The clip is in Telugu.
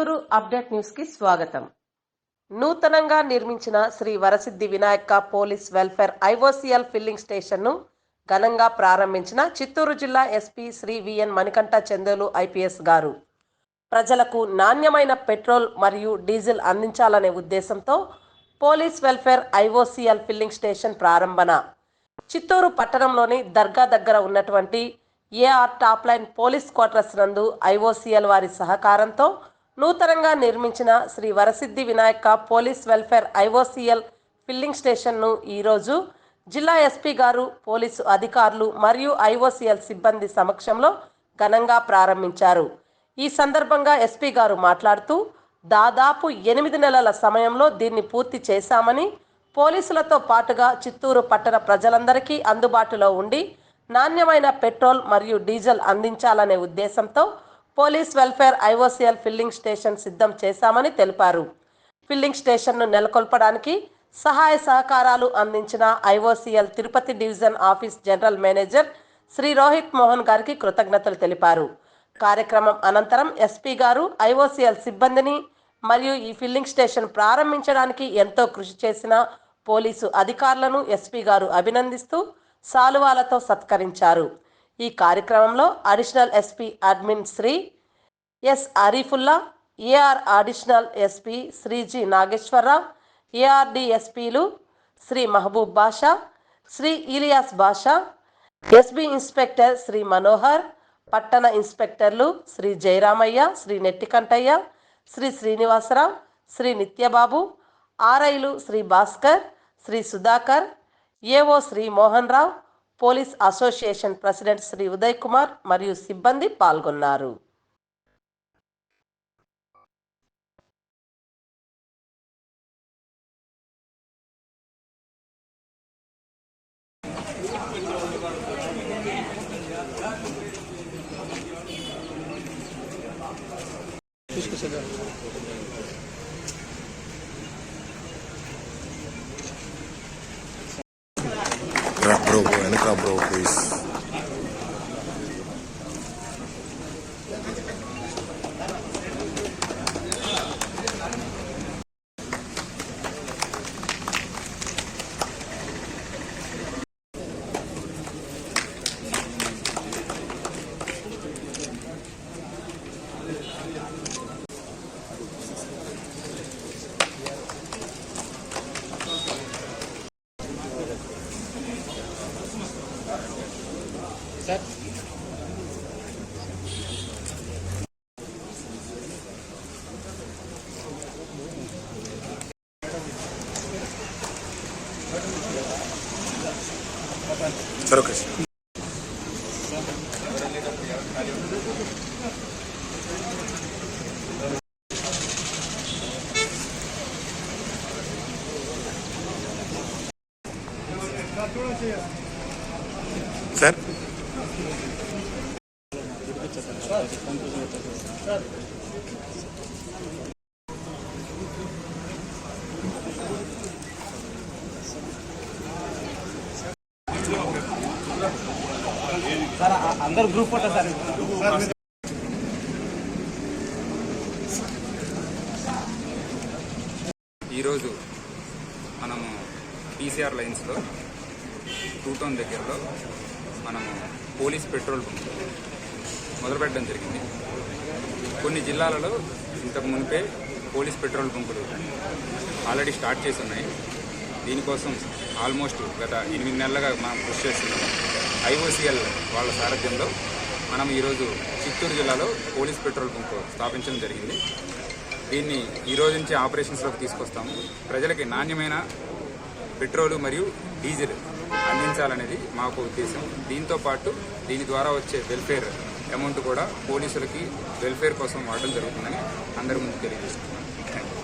చిత్తూరు అప్డేట్ న్యూస్కి స్వాగతం. నూతనంగా నిర్మించిన Shri Varasiddhi Vinayaka police welfare IOCL filling స్టేషన్ను ఘనంగా ప్రారంభించిన చిత్తూరు జిల్లా SP Shri VN Manikanta Chandolu IPS గారు. ప్రజలకు నాణ్యమైన పెట్రోల్ మరియు డీజిల్ అందించాలనే ఉద్దేశంతో police welfare IOCL filling station ప్రారంభన. Chittoor పట్టణంలోని దర్గా దగ్గర ఉన్నటువంటి AR top line police quarters నందు ఐఓసిఎల్ వారి సహకారంతో నూతనంగా నిర్మించిన Shri Varasiddhi Vinayaka police welfare IOCL filling స్టేషన్ను ఈరోజు జిల్లా ఎస్పీ గారు పోలీసు అధికారులు మరియు ఐఓసిఎల్ సిబ్బంది సమక్షంలో ఘనంగా ప్రారంభించారు. ఈ సందర్భంగా ఎస్పీ గారు మాట్లాడుతూ దాదాపు ఎనిమిది నెలల సమయంలో దీన్ని పూర్తి చేశామని పోలీసులతో పాటుగా చిత్తూరు పట్టణ ప్రజలందరికీ అందుబాటులో ఉండి నాణ్యమైన పెట్రోల్ మరియు డీజిల్ అందించాలనే ఉద్దేశంతో police welfare IOCL filling station సిద్ధం చేశామని తెలిపారు. ఫిల్లింగ్ స్టేషన్ను నెలకొల్పడానికి సహాయ సహకారాలు అందించిన IOCL Tirupati division office general manager Shri Rohit Mohan గారికి కృతజ్ఞతలు తెలిపారు. కార్యక్రమం అనంతరం ఎస్పీ గారు ఐఓసిఎల్ సిబ్బందిని మరియు ఈ ఫిల్లింగ్ స్టేషన్ ప్రారంభించడానికి ఎంతో కృషి చేసిన పోలీసు అధికారులను ఎస్పీ గారు అభినందిస్తూ సాలువాలతో సత్కరించారు. ఈ కార్యక్రమంలో additional SP admin Shri S Arifulla AR additional SP Shri G Nageswara Rao ARD ఎస్పీలు శ్రీ మహబూబ్ బాషా శ్రీ ఇలియాస్ బాషా ఎస్బి ఇన్స్పెక్టర్ శ్రీ మనోహర్ పట్టణ ఇన్స్పెక్టర్లు Shri Jayaramaiah Shri Nettikantaiah Shri Srinivasa Rao Shri Nityababu ఆర్ఐలు Shri Bhaskar Shri Sudhakar AO Shri Mohan Rao police association president Shri Uday Kumar మరియు సిబ్బంది పాల్గొన్నారు. రా బ్రో వెనక bro please sir okay sir sir sir అందరు గ్రూప్ ఫోటో సార్ ఈరోజు మనము పీసీఆర్ లైన్స్లో టూ టౌన్ దగ్గరలో మనము పోలీస్ పెట్రోల్ బంక్ మొదలుపెట్టడం జరిగింది. కొన్ని జిల్లాలలో ఇంతకు మునిపే పోలీస్ పెట్రోల్ బంకులు ఆల్రెడీ స్టార్ట్ చేసి ఉన్నాయి. దీనికోసం ఆల్మోస్ట్ గత ఎనిమిది నెలలుగా మనం కృషి చేస్తున్నాం. ఐఓసిఎల్ వాళ్ళ సారథ్యంలో మనం ఈరోజు చిత్తూరు జిల్లాలో పోలీస్ పెట్రోల్ బంకు స్థాపించడం జరిగింది. దీన్ని ఈ రోజు నుంచి ఆపరేషన్స్లోకి తీసుకొస్తాము. ప్రజలకి నాణ్యమైన పెట్రోలు మరియు డీజిల్ అందించాలనేది మాకు ఉద్దేశం. దీంతో పాటు దీని ద్వారా వచ్చే వెల్ఫేర్ అమౌంట్ కూడా పోలీసులకి వెల్ఫేర్ కోసం వాడడం జరుగుతుందని అందరి ముందు తెలియజేస్తున్నాను థ్యాంక్ యూ